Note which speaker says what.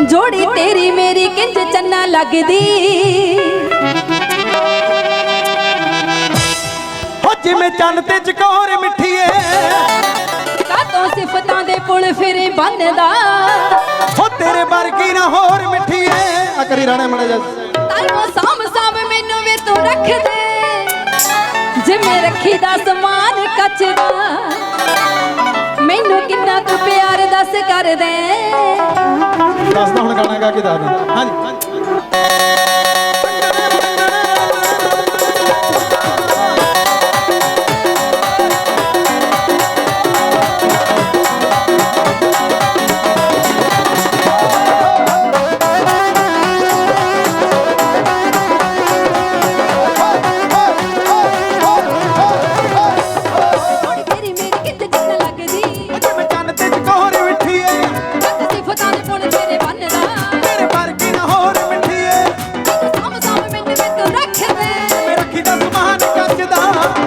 Speaker 1: ਜੋੜੀ ਤੇਰੀ ਮੇਰੀ ਕਿੰਜ ਚੰਨਾ ਲੱਗਦੀ?
Speaker 2: ਹੋ ਜਿਵੇਂ ਚੰਨ ਤੇ ਚਕੋਰ ਮਿੱਠੀਏ।
Speaker 1: ਕਾਤੋਂ ਸਿਫਤਾਂ ਦੇ ਪੁਲ ਫਿਰੇ ਬੰਨਦਾ?
Speaker 2: ਹੋ ਤੇਰੇ ਵਰਗੀ ਨਾ ਹੋਰ ਮਿੱਠੀਏ। ਆ ਕਰੀ ਰਾਣੇ ਮੜਾ ਜਾ
Speaker 1: ਤਾਈਓ ਸਾਮ ਸਾਮ ਮੈਨੂੰ ਵੀ ਤੂੰ ਰੱਖ ਦੇ। ਜਿਵੇਂ ਰੱਖੀ ਦਾ ਸਮਾਨ ਕੱਚ ਦਾ। ਮੈਨੂੰ ਕਿੰਨਾ ਕੁ ਪਿਆਰ ਦੱਸ 생각이 나는 아
Speaker 2: 니, 아 니. ਸਮਾਨ